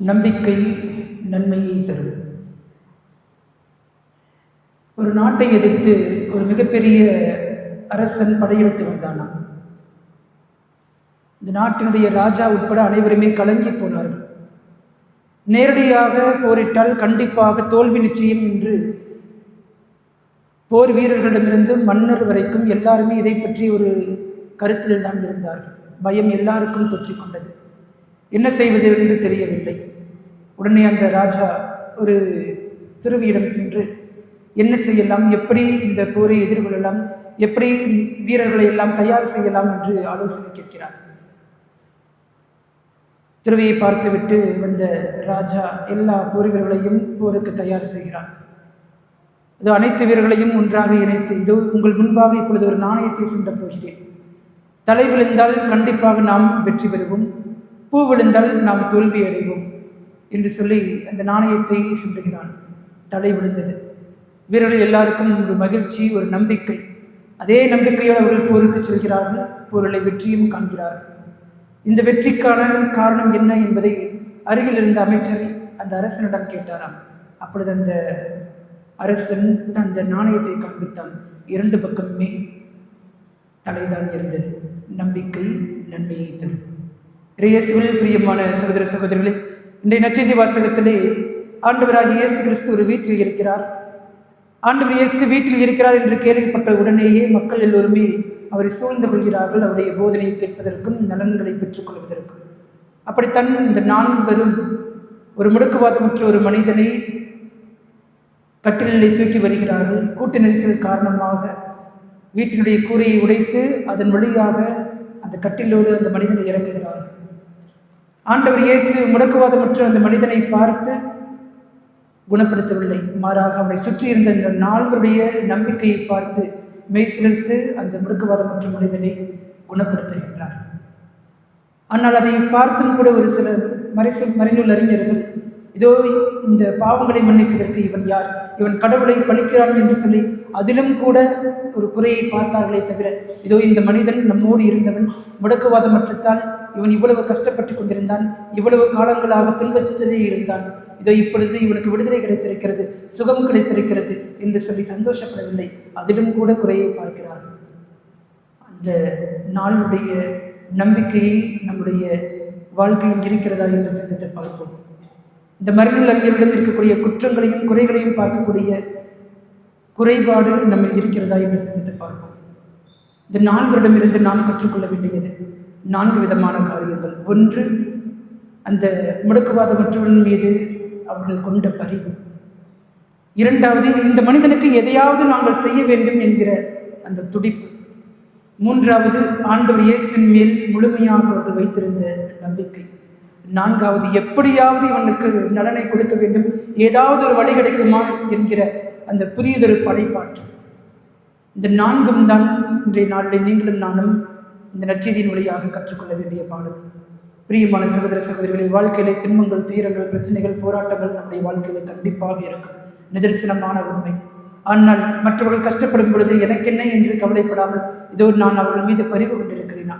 நம்பிக்கை நன்மையை தரும். ஒரு நாட்டை எதிர்த்து ஒரு மிகப்பெரிய அரசன் படையெடுத்து வந்தானாம் இந்த நாட்டினுடைய ராஜா உட்பட அனைவருமே கலங்கி போனார்கள். நேரடியாக போரிட்டால் கண்டிப்பாக தோல்வி நிச்சயம் என்று போர் வீரர்களிடமிருந்து மன்னர் வரைக்கும் எல்லாருமே இதை பற்றி ஒரு கருத்தில் தான் இருந்தார்கள். பயம் எல்லாருக்கும் தொற்றிக்கொண்டது என்ன செய்வது என்று தெரியவில்லை. உடனே அந்த ராஜா ஒரு துறவியிடம் சென்று என்ன செய்யலாம்? எப்படி இந்த போரை எதிர்கொள்ளலாம்? எப்படி வீரர்களை எல்லாம் தயார் செய்யலாம்? என்று ஆலோசனை கேட்கிறார். துறவியை பார்த்துவிட்டு வந்த ராஜா எல்லா போர் வீரர்களையும் போருக்கு தயார் செய்கிறார். இது அனைத்து வீரர்களையும் ஒன்றாக இணைத்து இதோ உங்கள் முன்பாக இப்பொழுது ஒரு நாணயத்தை சுண்ட போகிறேன். தலை விழுந்தால் கண்டிப்பாக நாம் வெற்றி பெறுவோம். பூ விழுந்தால் நாம் தோல்வி அடைவோம் என்று சொல்லி அந்த நாணயத்தை சுண்டுகிறான் தலை விழுந்தது. வீரர்கள் எல்லாருக்கும் ஒரு மகிழ்ச்சி ஒரு நம்பிக்கை. அதே நம்பிக்கையோடு அவர்கள் போருக்கு செல்கிறார்கள். போர்களை வெற்றியும் காண்கிறார்கள். இந்த வெற்றிக்கான காரணம் என்ன என்பதை அருகில் இருந்த அமைச்சர் அந்த அரசனிடம் கேட்டாராம். அப்பொழுது அந்த அரசன் அந்த நாணயத்தை காண்பித்தான். இரண்டு பக்கமுமே தலைதான் இருந்தது. நம்பிக்கை நன்மையை தரும். இயேசுவில் பிரியமான சகோதர சகோதரிகளே இன்றைய நச்செய்தி வாசகத்திலே ஆண்டவராக இயேசு கிறிஸ்து ஒரு வீட்டில் இருக்கிறார். ஆண்டவர் இயேசு வீட்டில் இருக்கிறார் என்று கேள்விப்பட்ட உடனேயே மக்கள் எல்லோருமே அவரை சூழ்ந்து கொள்கிறார்கள் அவருடைய போதனையை கேட்பதற்கும் நலன்களை பெற்றுக் கொள்வதற்கும். அப்படித்தான் இந்த நான்வரும் ஒரு முடக்குவாதமற்ற ஒரு மனிதனை கட்டிலே தூக்கி வருகிறார்கள். கூட்ட நெரிசல் காரணமாக வீட்டினுடைய கூரையை உடைத்து அதன் வழியாக அந்த கட்டிலோடு அந்த மனிதனை இறக்குகிறார்கள். ஆண்டவர் இயேசு முடக்குவாதமற்ற அந்த மனிதனை பார்த்து குணப்படுத்தவில்லை. மாறாக அவனை சுற்றி இருந்த இந்த நால்வருடைய நம்பிக்கையை பார்த்து மெய் சிலிர்த்து அந்த முடக்குவாதமற்ற மனிதனை குணப்படுத்துகின்றார். ஆனால் அதை பார்த்தும் கூட ஒரு சில மறைசு மறைநூல் அறிஞர்கள் இதோ இந்த பாவங்களை மன்னிப்பதற்கு இவன் யார்? இவன் கடவுளை பழிக்கிறான் என்று சொல்லி அதிலும் கூட ஒரு குறையை பார்த்தார்களே தவிர இதோ இந்த மனிதன் நம்மோடு இருந்தவன் முடக்குவாதமற்றத்தால் இவன் இவ்வளவு கஷ்டப்பட்டு கொண்டிருந்தான் இவ்வளவு காலங்களாக துன்பத்திலே இருந்தான். இதோ இப்பொழுது இவனுக்கு விடுதலை கிடைத்திருக்கிறது சுகம் கிடைத்திருக்கிறது என்று சொல்லி சந்தோஷப்படவில்லை. அதிலும் கூட குறையை பார்க்கிறார். அந்த நாளுடைய நம்பிக்கையை நம்முடைய வாழ்க்கையில் இருக்கிறதா என்று சிந்தித்து பார்ப்போம். இந்த மருந்துள் அறிஞர்களிடம் இருக்கக்கூடிய குற்றங்களையும் குறைகளையும் பார்க்கக்கூடிய குறைபாடு நம்மில் இருக்கிறதா என்று சிந்தித்து பார்ப்போம். இந்த நான்கரிடமிருந்து நாம் கற்றுக்கொள்ள வேண்டியது நான்கு விதமான காரியங்கள். ஒன்று அந்த முடக்குவாதமற்றவன் மீது அவர்கள் கொண்ட பரிவு. இரண்டாவது இந்த மனிதனுக்கு எதையாவது நாங்கள் செய்ய வேண்டும் என்கிற அந்த துடிப்பு. மூன்றாவது ஆண்டவர் இயேசுவின் மேல் முழுமையாக அவர்கள் வைத்திருந்த நம்பிக்கை. நான்காவது எப்படியாவது இவனுக்கு நலனை கொடுக்க வேண்டும். ஏதாவது ஒரு வழி கிடைக்குமா என்கிற அந்த புதியதொரு படைப்பாற்று இந்த நான்கும் தான் இன்றைய நாளில் நீங்களும் நானும் இந்த நச்செய்தியின் வழியாக கற்றுக்கொள்ள வேண்டிய பாடம். பிரியமான சகோதர சகோதரிகளை வாழ்க்கையிலே துன்பங்கள் துயரங்கள் பிரச்சனைகள் போராட்டங்கள் நம்முடைய வாழ்க்கையில கண்டிப்பாக இருக்கும். நிதர்சனமான உண்மை. ஆனால் மற்றவர்கள் கஷ்டப்படும் பொழுது எனக்கென்ன என்று கவலைப்படாமல் இதோ நான் அவர்கள் மீது பரிவு கொண்டிருக்கிறேனா?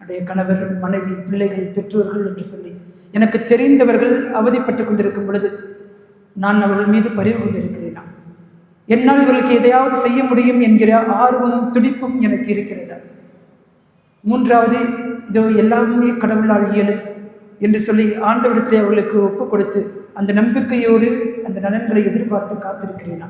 என்னுடைய கணவர் மனைவி பிள்ளைகள் பெற்றோர்கள் என்று சொல்லி எனக்கு தெரிந்தவர்கள் அவதிப்பட்டு கொண்டிருக்கும் பொழுது நான் அவர்கள் மீது பரிவு கொண்டிருக்கிறேனா? என்னால் இவர்களுக்கு எதையாவது செய்ய முடியும் என்கிற ஆர்வமும் துடிப்பும் எனக்கு இருக்கிறதா? மூன்றாவது இதோ எல்லாமே கடவுளால் இயலும் என்று சொல்லி ஆண்டவிடத்தில் அவர்களுக்கு ஒப்பு கொடுத்து அந்த நம்பிக்கையோடு அந்த நலன்களை எதிர்பார்த்து காத்திருக்கிறேனா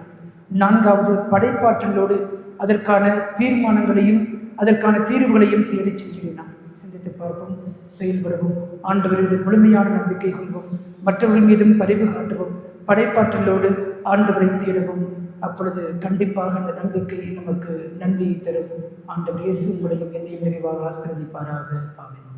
நான்காவது படைப்பாற்றலோடு அதற்கான தீர்மானங்களையும் அதற்கான தீர்வுகளையும் தேடிச் செல்கிறேனா சிந்தித்து பார்ப்போம் செயல்படுவோம் ஆண்டவர் மீது முழுமையான நம்பிக்கை கொள்வோம் மற்றவர்கள் மீதும் பரிவு காட்டுவோம் படைப்பாற்றலோடு ஆண்டவரை தேடுவோம். அப்பொழுது கண்டிப்பாக அந்த நம்பிக்கை நமக்கு நன்மையை தரும். ஆண்டு இயேசு உங்களையும் என்னையும் நிறைவாக ஆசீர்வதிப்பாராக. ஆமென்.